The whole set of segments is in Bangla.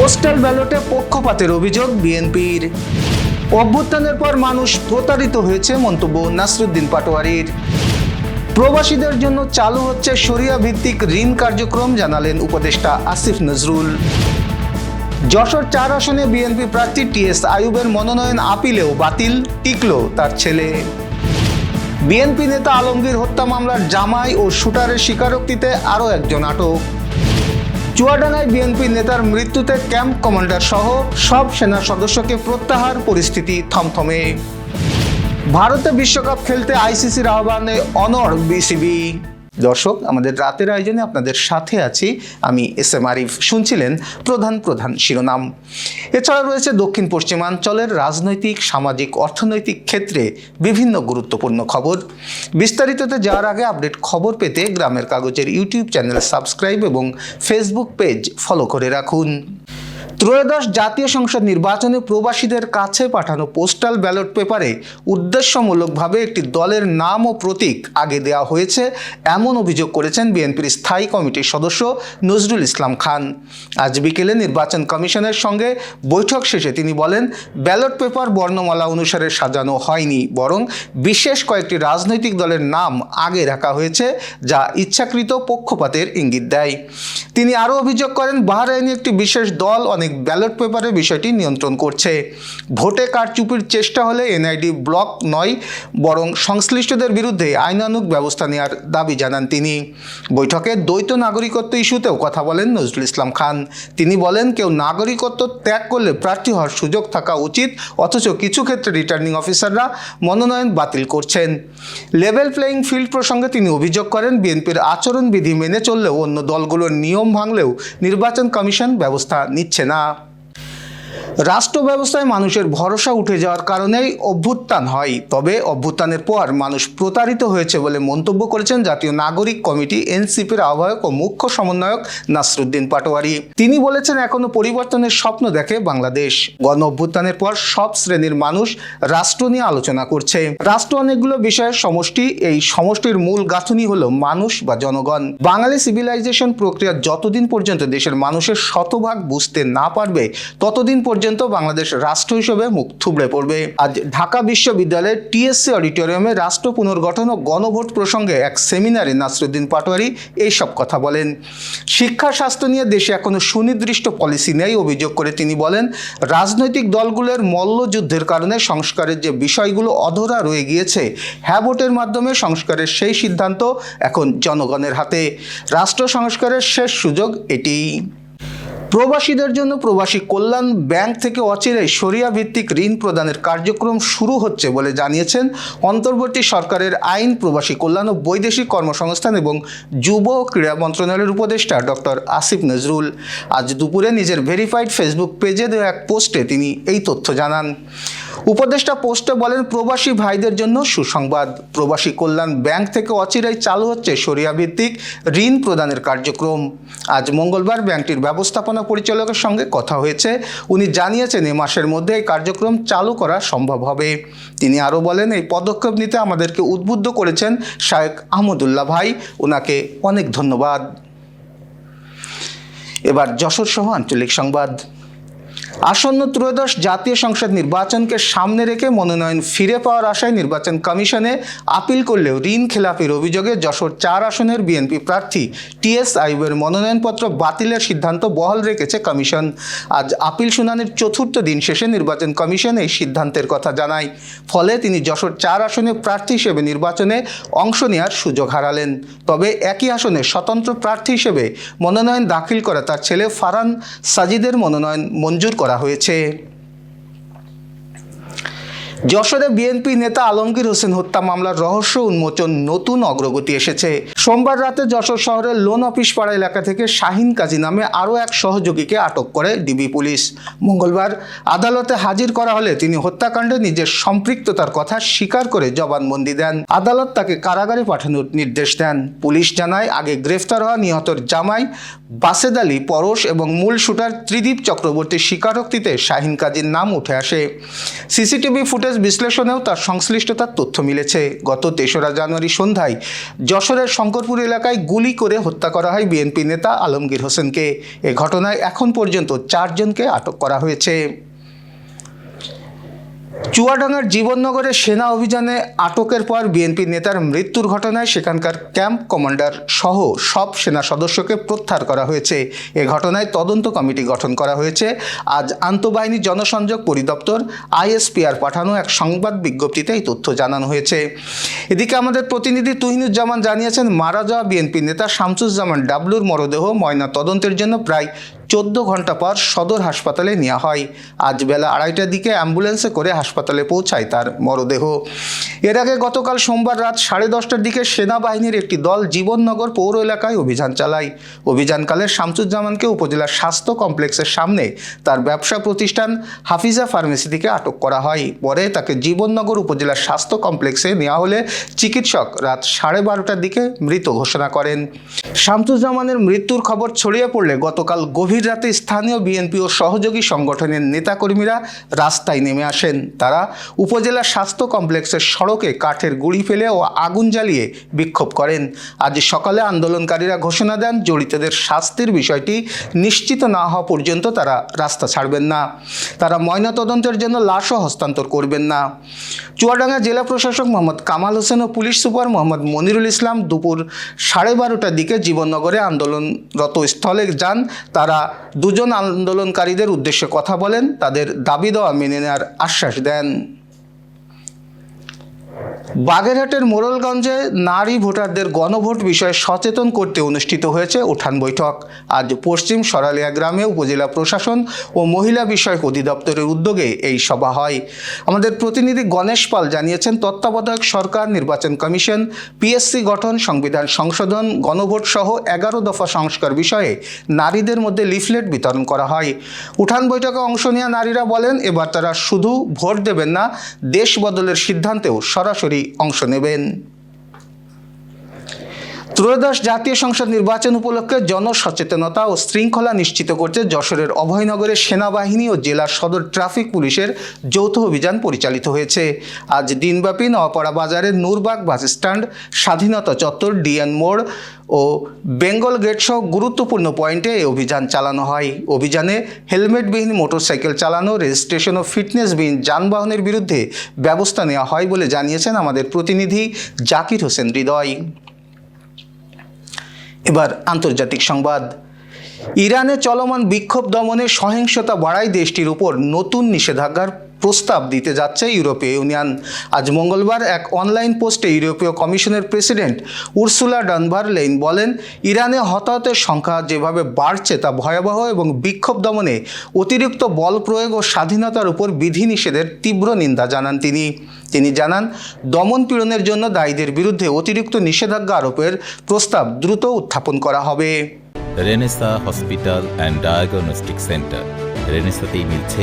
পোস্টাল ব্যালটে পক্ষপাতের অভিযোগ বিএনপির। অভ্যুত্থানের পর মানুষ প্রতারিত হয়েছে মন্তব্য নাসরুদ্দিন পাটোয়ারির। প্রবাসীদের জন্য চালু হচ্ছে সরিয়া ভিত্তিক ঋণ কার্যক্রম, জানালেন উপদেষ্টা আসিফ নজরুল। যশোর চার আসনে বিএনপি প্রার্থী টিএস আয়ুবের মনোনয়ন আপিলেও বাতিল, টিকল তার ছেলে। বিএনপি নেতা আলমগীর হত্যা মামলার জামাই ও শুটারের স্বীকারোক্তিতে আরও একজন আটক। চুয়াডাঙ্গায় বিএনপি নেতার মৃত্যুতে ক্যাম্প কমান্ডার সহ সব সেনা সদস্যকে প্রত্যাহার পরিস্থিতি থমথমে। ভারতে বিশ্বকাপ খেলতে আইসিসির আহ্বানে অনর বিসিবি। দর্শক, আমাদের রাতের আয়োজনে আপনাদের সাথে আছি আমি এস এম আরিফ। শুনছিলেন প্রধান প্রধান শিরোনাম। এছাড়া রয়েছে দক্ষিণ পশ্চিমাঞ্চলের রাজনৈতিক, সামাজিক, অর্থনৈতিক ক্ষেত্রে বিভিন্ন গুরুত্বপূর্ণ খবর। বিস্তারিততে যাওয়ার আগে আপডেট খবর পেতে গ্রামের কাগজের ইউটিউব চ্যানেল সাবস্ক্রাইব এবং ফেসবুক পেজ ফলো করে রাখুন। ত্রয়োদশ জাতীয় সংসদ নির্বাচনে প্রবাসীদের কাছে পাঠানো পোস্টাল ব্যালট পেপারে উদ্দেশ্যমূলকভাবে একটি দলের নাম ও প্রতীক আগে দেওয়া হয়েছে, এমন অভিযোগ করেছেন বিএনপির স্থায়ী কমিটির সদস্য নজরুল ইসলাম খান। আজ বিকেলে নির্বাচন কমিশনের সঙ্গে বৈঠক শেষে তিনি বলেন, ব্যালট পেপার বর্ণমালা অনুসারে সাজানো হয়নি, বরং বিশেষ কয়েকটি রাজনৈতিক দলের নাম আগে রাখা হয়েছে, যা ইচ্ছাকৃত পক্ষপাতের ইঙ্গিত দেয়। তিনি আরও অভিযোগ করেন, বাহরাইনি একটি বিশেষ দল অনেক ব্যালট পেপারে বিষয়টি নিয়ন্ত্রণ করছে। ভোটে কারচুপির চেষ্টা হলে এনআইডি ব্লক নয়, বরং সংশ্লিষ্টদের বিরুদ্ধে আইনানুগ ব্যবস্থা নেওয়ার দাবি জানান তিনি। বৈঠকে দ্বৈত নাগরিকত্ব ইস্যুতেও কথা বলেন নজরুল ইসলাম খান। তিনি বলেন, কেউ নাগরিকত্ব ত্যাগ করলে প্রার্থী হওয়ার সুযোগ থাকা উচিত, অথচ কিছু ক্ষেত্রে রিটার্নিং অফিসাররা মনোনয়ন বাতিল করছেন। লেভেল প্লেয়িং ফিল্ড প্রসঙ্গে তিনি অভিযোগ করেন, বিএনপির আচরণবিধি মেনে চললেও অন্য দলগুলোর নিয়ম ভাঙলেও নির্বাচন কমিশন ব্যবস্থা নিচ্ছে না। রাষ্ট্র ব্যবস্থায় মানুষের ভরসা উঠে যাওয়ার কারণেই অভ্যুত্থান হয়। তবে অভ্যুত্থানের পর মানুষ প্রতারিত হয়েছে বলে মন্তব্য করেছেন জাতীয় নাগরিক কমিটি, এনসিপির আহ্বায়ক ও মুখ্য সমন্বয়ক নাসরুদ্দিন পাটোয়ারি। তিনি বলেছেন, এখনও পরিবর্তনের স্বপ্ন দেখে বাংলাদেশ। গণ অভ্যুত্থানের পর সব শ্রেণির মানুষ রাষ্ট্র নিয়ে আলোচনা করছে। রাষ্ট্র অনেকগুলো বিষয়ের সমষ্টি, এই সমষ্টির মূল গাঁথুনি হলো মানুষ বা জনগণ। বাঙালি সিভিলাইজেশন প্রক্রিয়া যতদিন পর্যন্ত দেশের মানুষের শতভাগ বুঝতে না পারবে, ততদিন পর্যন্ত বাংলাদেশ রাষ্ট্র হিসেবে মুখ থুবড়ে পড়বে। আজ ঢাকা বিশ্ববিদ্যালয়ের টিএসসি অডিটোরিয়ামে রাষ্ট্র পুনর্গঠন ও গণভোট প্রসঙ্গে এক সেমিনারে নাসরুদ্দিন পাটোয়ারি এইসব কথা বলেন। শিক্ষা, স্বাস্থ্য নিয়ে দেশে এখনও সুনির্দিষ্ট পলিসি নেই, অভিযোগ করে তিনি বলেন, রাজনৈতিক দলগুলোর মল্লযুদ্ধের কারণে সংস্কারের যে বিষয়গুলো অধরা রয়ে গিয়েছে হ্যাঁ ভোটের মাধ্যমে সংস্কারের সেই সিদ্ধান্ত এখন জনগণের হাতে। রাষ্ট্র সংস্কারের শেষ সুযোগ এটিই। প্রবাসীদের জন্য প্রবাসী কল্যাণ ব্যাংক থেকে অচিরে সরিয়া ভিত্তিক ঋণ প্রদানের কার্যক্রম শুরু হচ্ছে বলে জানিয়েছেন অন্তর্বর্তী সরকারের আইন, প্রবাসী কল্যাণ ও বৈদেশিক কর্মসংস্থান এবং যুব ও ক্রীড়া মন্ত্রণালয়ের উপদেষ্টা ডক্টর আসিফ নজরুল। আজ দুপুরে নিজের ভেরিফাইড ফেসবুক পেজে দেওয়া এক পোস্টে তিনি এই তথ্য জানান। উপদেষ্টা পোস্টে বলেন, প্রবাসী ভাইদের জন্য সুসংবাদ। প্রবাসী কল্যাণ ব্যাংক থেকে অচিরাই চালু হচ্ছে সরিয়া ভিত্তিক ঋণ প্রদানের কার্যক্রম। আজ মঙ্গলবার ব্যাংকটির ব্যবস্থাপনা পরিচালকের সঙ্গে কথা হয়েছে। উনি জানিয়েছেন, এ মাসের মধ্যে এই কার্যক্রম চালু করা সম্ভব হবে। তিনি আরও বলেন, এই পদক্ষেপ নিতে আমাদেরকে উদ্বুদ্ধ করেছেন শায়েক আহমদুল্লাহ ভাই। ওনাকে অনেক ধন্যবাদ। এবার যশোর সহ আঞ্চলিক সংবাদ। আসন্ন ত্রয়োদশ জাতীয় সংসদ নির্বাচনকে সামনে রেখে মনোনয়ন ফিরে পাওয়ার আশায় নির্বাচন কমিশনে আপিল করলেও ঋণ খেলাপির অভিযোগে যশোর চার আসনের বিএনপি প্রার্থী টিএস আইবের মনোনয়নপত্র বাতিলের সিদ্ধান্ত বহাল রেখেছে কমিশন। আজ আপিল শুনানির চতুর্থ দিন শেষে নির্বাচন কমিশন এই সিদ্ধান্তের কথা জানায়। ফলে তিনি যশোর চার আসনে প্রার্থী হিসেবে নির্বাচনে অংশ নেওয়ার সুযোগ হারালেন। তবে একই আসনে স্বতন্ত্র প্রার্থী হিসেবে মনোনয়ন দাখিল করা তার ছেলে ফারান সাজিদের মনোনয়ন মঞ্জুর করা হয়েছে। যশোরে বিএনপি নেতা আলমগীর হোসেন হত্যা মামলার রহস্য উন্মোচন, নতুন অগ্রগতি এসেছে। সোমবার রাতে যশোর শহরের লোন অফিস পাড়া এলাকা থেকে শাহিন কাজী নামে আরও এক সহযোগীকে আটক করে ডিবি পুলিশ। মঙ্গলবার আদালতে হাজির করা হলে তিনি হত্যাকাণ্ডে নিজের সম্পৃক্ততার কথা স্বীকার করে জবানবন্দি দেন। আদালত তাকে কারাগারে পাঠানোর নির্দেশ দেন। পুলিশ জানায়, আগে গ্রেফতার হওয়া নিহতর জামাই বাসেদ আলী পরশ এবং মূল শুটার ত্রিদীপ চক্রবর্তীর স্বীকারোক্তিতে শাহিন কাজীর নাম উঠে আসে। সিসিটিভি ফুটেজ ফুটেজ বিশ্লেষণেও তার সংশ্লিষ্টতার তথ্য মিলেছে। গত তেসরা জানুয়ারি সন্ধ্যায় যশোরের শঙ্করপুর এলাকায় গুলি করে হত্যা করা হয় বিএনপি নেতা আলমগীর হোসেনকে। এ ঘটনায় এখন পর্যন্ত চারজনকে আটক করা হয়েছে। চুয়াডাঙ্গার জীবননগরে সেনা অভিযানে আটকের পর বিএনপি নেতার মৃত্যুর ঘটনায় সেখানকার ক্যাম্প কমান্ডার সহ সব সেনা সদস্যকে প্রত্যাহার করা হয়েছে। এ ঘটনায় তদন্ত কমিটি গঠন করা হয়েছে। আজ আন্তঃবাহিনী জনসংযোগ পরিদপ্তর আইএসপিআর পাঠানো এক সংবাদ বিজ্ঞপ্তিতে এই তথ্য জানানো হয়েছে। এদিকে আমাদের প্রতিনিধি তুহিনুজ্জামান জানিয়েছেন, মারা যাওয়া বিএনপি নেতা শামসুজ্জামান ডাবলুর মরদেহ ময়না তদন্তের জন্য প্রায় চোদ্দ ঘণ্টা পর সদর হাসপাতালে নেওয়া হয়। আজ বেলা আড়াইটার দিকে অ্যাম্বুলেন্সে করে হাসপাতালে পৌঁছায় তার মরদেহ। এর আগে গতকাল সোমবার রাত সাড়ে দশটার দিকে সেনাবাহিনীর একটি দল জীবননগর পৌর এলাকায় অভিযান চালায়। অভিযানকালে শামসুজ্জামানকে উপজেলার স্বাস্থ্য কমপ্লেক্সের সামনে তার ব্যবসা প্রতিষ্ঠান হাফিজা ফার্মেসি থেকে আটক করা হয়। পরে তাকে জীবননগর উপজেলার স্বাস্থ্য কমপ্লেক্সে নেওয়া হলে চিকিৎসক রাত সাড়ে বারোটার দিকে মৃত ঘোষণা করেন। শামসুজ্জামানের মৃত্যুর খবর ছড়িয়ে পড়লে গতকাল গভীর রাতে স্থানীয় বিএনপি ও সহযোগী সংগঠনের নেতাকর্মীরা রাস্তায় নেমে আসেন। তারা উপজেলা স্বাস্থ্য কমপ্লেক্সের সড়কে কাঠের গুঁড়ি ফেলে ও আগুন জ্বালিয়ে বিক্ষোভ করেন। আজ সকালে আন্দোলনকারীরা ঘোষণা দেন, জড়িতদের শাস্তির বিষয়টি নিশ্চিত না হওয়া পর্যন্ত তারা রাস্তা ছাড়বেন না। তারা ময়নাতদন্তের জন্য লাশও হস্তান্তর করবেন না। চুয়াডাঙ্গা জেলা প্রশাসক মোহাম্মদ কামাল হোসেন ও পুলিশ সুপার মোহাম্মদ মনিরুল ইসলাম দুপুর সাড়ে বারোটার দিকে জীবননগরে আন্দোলনরত স্থলে যান। তারা দুজন আন্দোলনকারীদের উদ্দেশ্যে কথা বলেন তাদের দাবি দেওয়া মেনে নেওয়ার আশ্বাস দেন। বাগেরহাটের মোড়লগঞ্জে নারী ভোটারদের গণভোট বিষয়ে সচেতন করতে অনুষ্ঠিত হয়েছে উঠান বৈঠক। আজ পশ্চিম সরালিয়া গ্রামে উপজেলা প্রশাসন ও মহিলা বিষয়ক অধিদপ্তরের উদ্যোগে এই সভা হয়। আমাদের প্রতিনিধি গণেশ পাল জানিয়েছেন, তত্ত্বাবধায়ক সরকার, নির্বাচন কমিশন, পিএসসি গঠন, সংবিধান সংশোধন, গণভোট সহ এগারো দফা সংস্কার বিষয়ে নারীদের মধ্যে লিফলেট বিতরণ করা হয়। উঠান বৈঠকে অংশ নেওয়া নারীরা বলেন, এবার তারা শুধু ভোট দেবেন না, দেশ বদলের সিদ্ধান্তেও সরাসরি অংশ নেবেন। ত্রয়োদশ জাতীয় সংসদ নির্বাচন উপলক্ষে জনসচেতনতা ও শৃঙ্খলা নিশ্চিত করতে যশোরের অভয়নগরে সেনাবাহিনী ও জেলা সদর ট্রাফিক পুলিশের যৌথ অভিযান পরিচালিত হয়েছে। আজ দিনব্যাপী নওয়াপাড়া বাজারের নূরবাগ বাস স্ট্যান্ড, স্বাধীনতা চত্বর, ডিএন মোড় ও বেঙ্গল গেট সহ গুরুত্বপূর্ণ পয়েন্টে এই অভিযান চালানো হয়। অভিযানে হেলমেটবিহীন মোটরসাইকেল চালানো, রেজিস্ট্রেশন ও ফিটনেসবিহীন যানবাহনের বিরুদ্ধে ব্যবস্থা নেওয়া হয় বলে জানিয়েছেন আমাদের প্রতিনিধি জাকির হোসেন হৃদয়। এবার আন্তর্জাতিক সংবাদ। ইরানে চলমান বিক্ষোভ দমনে সহিংসতা বাড়ায় দেশটির উপর নতুন নিষেধাজ্ঞার প্রস্তাব দিতে যাচ্ছে ইউরোপীয় ইউনিয়ন। আজ মঙ্গলবার এক অনলাইন পোস্টে ইউরোপীয় কমিশনের প্রেসিডেন্ট উর্সুলা ডানভার লেইন বলেন, ইরানে হতাহতের সংখ্যা যেভাবে বাড়ছে তা ভয়াবহ এবং বিক্ষোভ দমনে অতিরিক্ত বল প্রয়োগ ও স্বাধীনতার উপর বিধিনিষেধের তীব্র নিন্দা জানান তিনি। তিনি জানান, দমন পীড়নের জন্য দায়ীদের বিরুদ্ধে অতিরিক্ত নিষেধাজ্ঞা আরোপের প্রস্তাব দ্রুত উত্থাপন করা হবে। Renaissance hospital and diagnostic centre. রেনেসাতেই মিলছে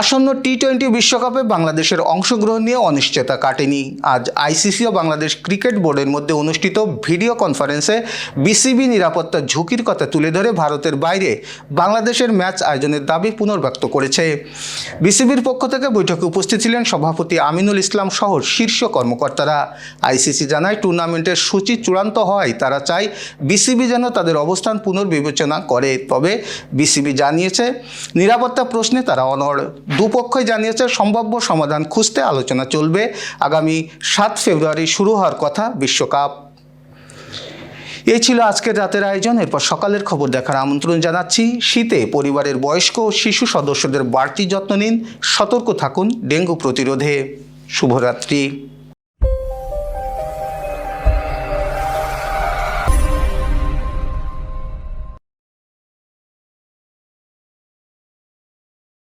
আসন্ন টি টোয়েন্টি বিশ্বকাপে বাংলাদেশের অংশগ্রহণ নিয়ে অনিশ্চয়তা কাটেনি। আজ আইসিসি ও বাংলাদেশ ক্রিকেট বোর্ডের মধ্যে অনুষ্ঠিত ভিডিও কনফারেন্সে বিসিবি নিরাপত্তার ঝুঁকির কথা তুলে ধরে ভারতের বাইরে বাংলাদেশের ম্যাচ আয়োজনের দাবি পুনর্ব্যক্ত করেছে। বিসিবির পক্ষ থেকে বৈঠকে উপস্থিত ছিলেন সভাপতি আমিনুল ইসলাম সহ শীর্ষ কর্মকর্তারা। আইসিসি জানায়, টুর্নামেন্টের সূচি চূড়ান্ত হওয়ায় তারা চায় বিসিবি যেন তাদের অবস্থান পুনর্বিবেচনা করে। তবে বিসিবি জানিয়েছে, নিরাপত্তা প্রশ্নে তারা অনড়। দুপক্ষই জানিয়েছে সম্ভাব্য সমাধান খুঁজতে আলোচনা চলবে। আগামী সাত ফেব্রুয়ারি শুরু হওয়ার কথা বিশ্বকাপ। এই ছিল আজকের রাতের আয়োজন। এরপর সকালের খবর দেখার আমন্ত্রণ জানাচ্ছি। শীতে পরিবারের বয়স্ক ও শিশু সদস্যদের বাড়তি যত্ন নিন। সতর্ক থাকুন ডেঙ্গু প্রতিরোধে। শুভরাত্রি।